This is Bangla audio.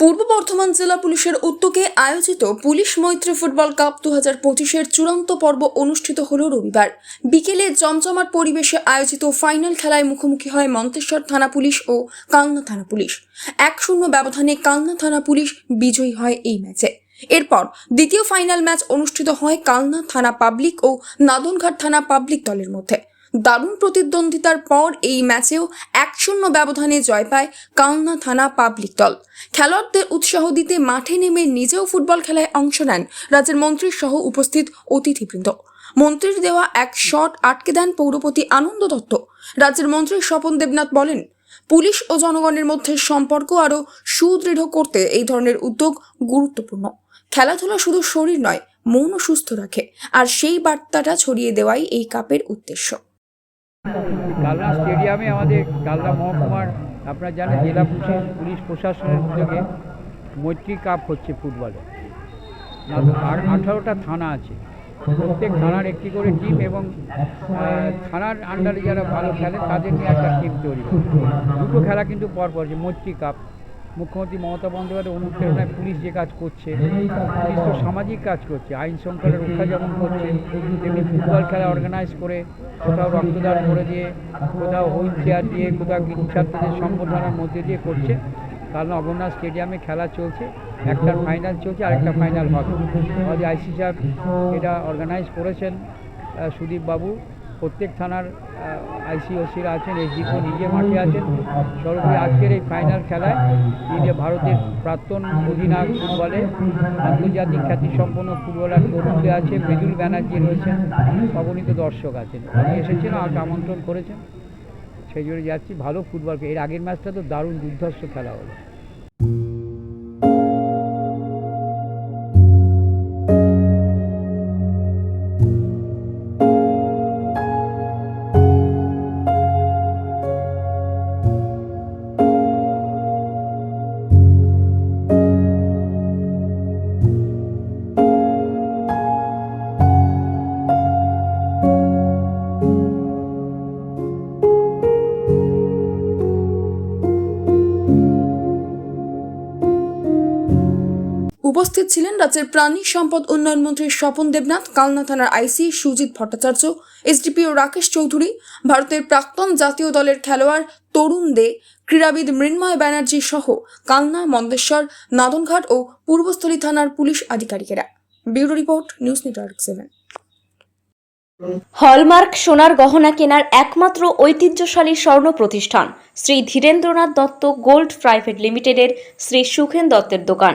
পূর্ব বর্ধমান জেলা পুলিশের উদ্যোগে আয়োজিত পুলিশ মৈত্রী ফুটবল কাপ দু হাজার পঁচিশের চূড়ান্ত পর্ব অনুষ্ঠিত হল রবিবার। বিকেলে জমজমাট পরিবেশে আয়োজিত ফাইনাল খেলায় মুখোমুখি হয় মন্তেশ্বর থানা পুলিশ ও কালনা থানা পুলিশ। এক শূন্য ব্যবধানে কালনা থানা পুলিশ বিজয়ী হয় এই ম্যাচে। এরপর দ্বিতীয় ফাইনাল ম্যাচ অনুষ্ঠিত হয় কালনা থানা পাবলিক ও নাদনঘাট থানা পাবলিক দলের মধ্যে। দারুণ প্রতিদ্বন্দ্বিতার পর এই ম্যাচেও এক শূন্য ব্যবধানে জয় পায় কালনা থানা পাবলিক দল। খেলোয়াড়দের উৎসাহ দিতে মাঠে নেমে নিজেও ফুটবল খেলায় অংশ নেন রাজ্যের মন্ত্রী সহ উপস্থিত অতিথিবৃন্দ। মন্ত্রীর দেওয়া এক শট আটকে দেন পৌরপতি আনন্দ দত্ত। রাজ্যের মন্ত্রী স্বপন দেবনাথ বলেন, পুলিশ ও জনগণের মধ্যে সম্পর্ক আরও সুদৃঢ় করতে এই ধরনের উদ্যোগ গুরুত্বপূর্ণ। খেলাধুলা শুধু শরীর নয়, মনও সুস্থ রাখে। আর সেই বার্তাটা ছড়িয়ে দেওয়াই এই কাপের উদ্দেশ্য। কালনা স্টেডিয়ামে আমাদের কালনা মহকুমার, আপনারা জানেন, জেলা পুলিশ প্রশাসনের উদ্যোগে মৈত্রী কাপ হচ্ছে ফুটবলে। আর আঠারোটা থানা আছে। প্রত্যেক থানার একটি করে টিম এবং থানার আন্ডারে যারা ভালো খেলে, তাদের নিয়ে একটা টিম তৈরি দুটো খেলা কিন্তু পরপর যে মৈত্রী কাপ মুখ্যমন্ত্রী মমতা বন্দ্যোপাধ্যায় অনুপ্রেরণায় পুলিশ যে কাজ করছে, পুলিশ তো সামাজিক কাজ করছে, আইন শৃঙ্খলা রক্ষা যেমন করছে, তেমনি ফুটবল খেলা অর্গানাইজ করে, কোথাও রক্তদান করে দিয়ে, কোথাও হুইল চেয়ার দিয়ে, কোথাও ছাত্রদের সম্বোধনার মধ্যে দিয়ে করছে। কারণ অগরনাথ স্টেডিয়ামে খেলা চলছে, একটা ফাইনাল চলছে, আরেকটা ফাইনাল হবে। আমাদের আইসি সাহেব এটা অর্গানাইজ করেছেন সুদীপ বাবু। প্রত্যেক থানার আইসি, ওসিরা আছেন এসডিপো নিজে মাঠে আছেন। সর্বোপরি আজকের এই ফাইনাল খেলায় যে ভারতের প্রাক্তন অধিনায়ক ফুটবলে, আন্তর্জাতিক খ্যাতিসম্পন্ন ফুটবলার তরুণদের আছে, মৃদুল ব্যানার্জি রয়েছেন, অগণিত দর্শক আছেন। উনি এসেছেন, আমাকে আমন্ত্রণ করেছেন। সেই জন্য যাচ্ছি, ভালো ফুটবল এর আগের ম্যাচটা তো দারুণ দুর্ধর্ষ খেলা হলো। উপস্থিত ছিলেন রাজ্যের প্রাণী সম্পদ উন্নয়ন মন্ত্রী স্বপন দেবনাথ, কালনা থানার আইসি সুজিত ভট্টাচার্য এসডিপিও রাকেশ চৌধুরী, ভারতের প্রাক্তন জাতীয় দলের খেলোয়াড় তরুণ দে, ক্রীড়াবিদ মৃন্ময় ব্যানার্জি সহ কালনা মন্দেশ্বর নাদনঘাট ও পূর্বস্থলী থানার police আধিকারিকেরা। Bureau report, news network seven. Hallmark সোনার গহনা কেনার একমাত্র ঐতিহ্যশালী স্বর্ণ প্রতিষ্ঠান শ্রী ধীরেন্দ্রনাথ দত্ত গোল্ড প্রাইভেট লিমিটেডের শ্রী সুখেন দত্তের দোকান।